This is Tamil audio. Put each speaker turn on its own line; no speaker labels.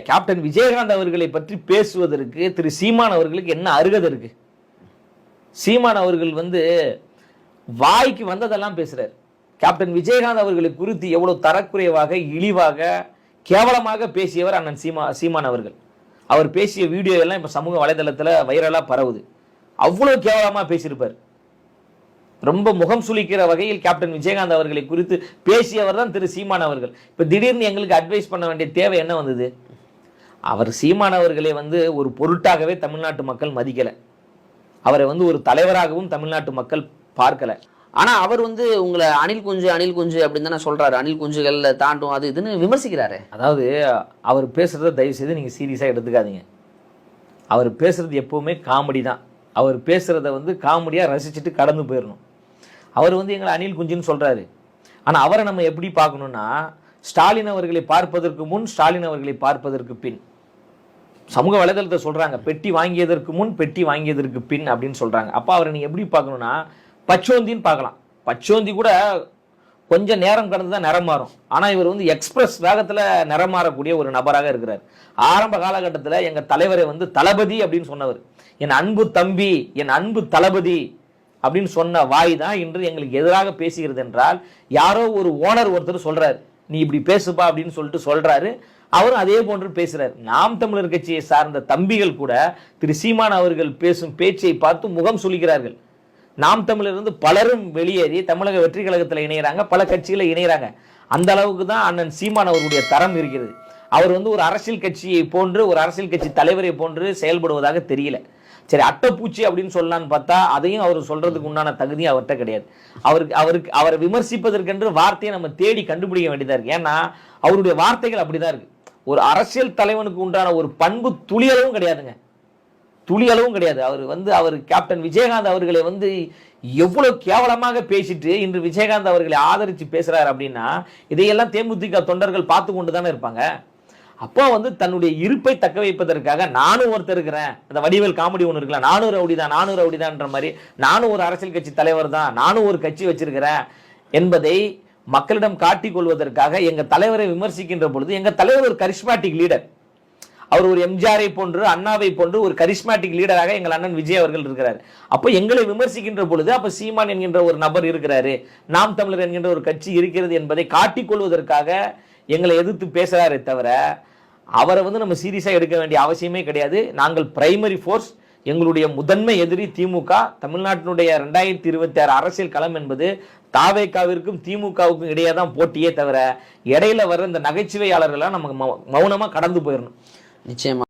கேப்டன் விஜயகாந்த் அவர்களை பற்றி பேசுவதற்கு திரு சீமான் அவர்களுக்கு என்ன அருகதை இருக்கு? சீமான் அவர்கள் வந்து வாய்க்கு வந்ததெல்லாம் பேசுறாரு. கேப்டன் விஜயகாந்த் அவர்களை குறித்து எவ்வளவு தரக்குறைவாக இழிவாக கேவலமாக பேசியவர் அண்ணன் சீமா சீமான் அவர்கள். அவர் பேசிய வீடியோ எல்லாம் இப்ப சமூக வலைதளத்துல வைரலா பரவுது. அவ்வளவு கேவலமா பேசியிருப்பார். ரொம்ப முகம் சுளிக்கிற வகையில் கேப்டன் விஜயகாந்த் அவர்களை குறித்து பேசியவர் தான் திரு சீமான் அவர்கள். இப்ப திடீர்னு எங்களுக்கு அட்வைஸ் பண்ண வேண்டிய தேவை என்ன வந்தது? அவர் சீமானவர்களை வந்து ஒரு பொருட்டாகவே தமிழ்நாட்டு மக்கள் மதிக்கலை. அவரை வந்து ஒரு தலைவராகவும் தமிழ்நாட்டு மக்கள் பார்க்கலை.
ஆனால் அவர் வந்து உங்களை அணில் குஞ்சு அணில் குஞ்சு அப்படின்னு தானே சொல்கிறாரு அணில் குஞ்சுகளில் தாண்டும் அது இதுன்னு விமர்சிக்கிறாரு.
அதாவது அவர் பேசுகிறத தயவு செய்து நீங்கள் சீரியஸாக எடுத்துக்காதீங்க. அவர் பேசுகிறது எப்போவுமே காமெடி தான். அவர் பேசுகிறத வந்து காமெடியாக ரசிச்சுட்டு கடந்து போயிடணும் அவர் வந்து எங்களை அணில் குஞ்சுன்னு சொல்கிறாரு ஆனால் அவரை நம்ம எப்படி பார்க்கணுன்னா ஸ்டாலின் அவர்களை பார்ப்பதற்கு முன் ஸ்டாலின் அவர்களை பார்ப்பதற்கு பின். சமூக வலைதளத்தை சொல்கிறாங்க பெட்டி வாங்கியதற்கு முன் பெட்டி வாங்கியதற்கு பின் அப்படின்னு சொல்கிறாங்க அப்போ அவரை நீங்கள் எப்படி பார்க்கணும்னா பச்சோந்தின்னு பார்க்கலாம். பச்சோந்தி கூட கொஞ்சம் நேரம் கடந்து தான் நிறம் மாறும். ஆனால் இவர் வந்து எக்ஸ்பிரஸ் வேகத்தில் நிறம் மாறக்கூடிய ஒரு நபராக இருக்கிறார். ஆரம்ப காலகட்டத்தில் எங்கள் தலைவரை வந்து தளபதி அப்படின்னு சொன்னவர். என் அன்பு தம்பி என் அன்பு தளபதி அப்படின்னு சொன்ன வாய் தான் இன்று எங்களுக்கு எதிராக பேசுகிறது என்றால் யாரோ ஒரு ஓனர் ஒருத்தர் சொல்கிறார் நீ இப்படி பேசுப்பா அப்படின்னு சொல்லிட்டு சொல்கிறாரு அவரும் அதே போன்று பேசுகிறார் நாம் தமிழர் கட்சியை சார்ந்த தம்பிகள் கூட திரு சீமான் அவர்கள் பேசும் பேச்சை பார்த்து முகம் சுளிக்கிறார்கள். நாம் தமிழர் இருந்து பலரும் வெளியேறி தமிழக வெற்றி கழகத்தில் இணைகிறாங்க பல கட்சிகளை இணைகிறாங்க அந்த அளவுக்கு தான் அண்ணன் சீமான் அவர்களுடைய தரம் இருக்கிறது. அவர் வந்து ஒரு அரசியல் கட்சியை போன்று ஒரு அரசியல் கட்சி தலைவரை போன்று செயல்படுவதாக தெரியல. சரி அட்டைப்பூச்சி அப்படின்னு சொல்லலாம்னு பார்த்தா அதையும் அவர் சொல்றதுக்கு உண்டான தகுதியும் அவர்கிட்ட கிடையாது. அவருக்கு அவருக்கு அவரை விமர்சிப்பதற்கென்று வார்த்தையை நம்ம தேடி கண்டுபிடிக்க வேண்டியதாக இருக்கு. ஏன்னா அவருடைய வார்த்தைகள் அப்படிதான் இருக்கு. ஒரு அரசியல் தலைவனுக்கு உண்டான ஒரு பண்பு துளியளவும் கிடையாதுங்க. துளியளவும் கிடையாது. அவர் வந்து அவர் கேப்டன் விஜயகாந்த் அவர்களை வந்து எவ்வளவு கேவலமாக பேசிட்டு இன்று விஜயகாந்த் அவர்களை ஆதரித்து பேசுகிறார் அப்படின்னா இதையெல்லாம் தேமுதிக தொண்டர்கள் பார்த்து கொண்டு தானே இருப்பாங்க. அப்போ வந்து தன்னுடைய இருப்பை தக்க வைப்பதற்காக நானும் ஒருத்தர் இருக்கிறேன். அந்த வடிவேல் காமெடி ஒன்று இருக்கலாம் நானும் ரவுடி தான் நானும் ரவுடி தான்ன்ற மாதிரி நானும் ஒரு அரசியல் கட்சி தலைவர் தான் நானும் ஒரு கட்சி வச்சிருக்கிறேன் என்பதை மக்களிடம் காட்டிக் கொள்வதற்காக எங்கள் தலைவரை விமர்சிக்கின்ற பொழுது எங்கள் தலைவர் ஒரு கரிஸ்மாட்டிக் லீடர் அவர் ஒரு எம்ஜிஆரை போன்று அண்ணாவை போன்று ஒரு கரிஸ்மாட்டிக் லீடராக எங்கள் அண்ணன் விஜய் அவர்கள் இருக்கிறார். அப்போ எங்களை விமர்சிக்கின்ற பொழுது அப்போ சீமான் என்கின்ற ஒரு நபர் இருக்கிறாரு. நாம் தமிழர் என்கின்ற ஒரு கட்சி இருக்கிறது என்பதை காட்டிக்கொள்வதற்காக எங்களை எதிர்த்து பேசுகிறாரே தவிர அவரை வந்து நம்ம சீரியஸாக எடுக்க வேண்டிய அவசியமே கிடையாது. நாங்கள் பிரைமரி ஃபோர்ஸ் எங்களுடைய முதன்மை எதிரி திமுக தமிழ்நாட்டினுடைய ரெண்டாயிரத்தி இருபத்தி ஆறு அரசியல் களம் என்பது தாவேக்காவிற்கும் திமுகவுக்கும் இடையே தான் போட்டியே தவிர இடையில வர்ற இந்த நகைச்சுவையாளர்கள்லாம் நமக்கு மௌனமாக மௌனமா கடந்து போயிடணும்
நிச்சயமா.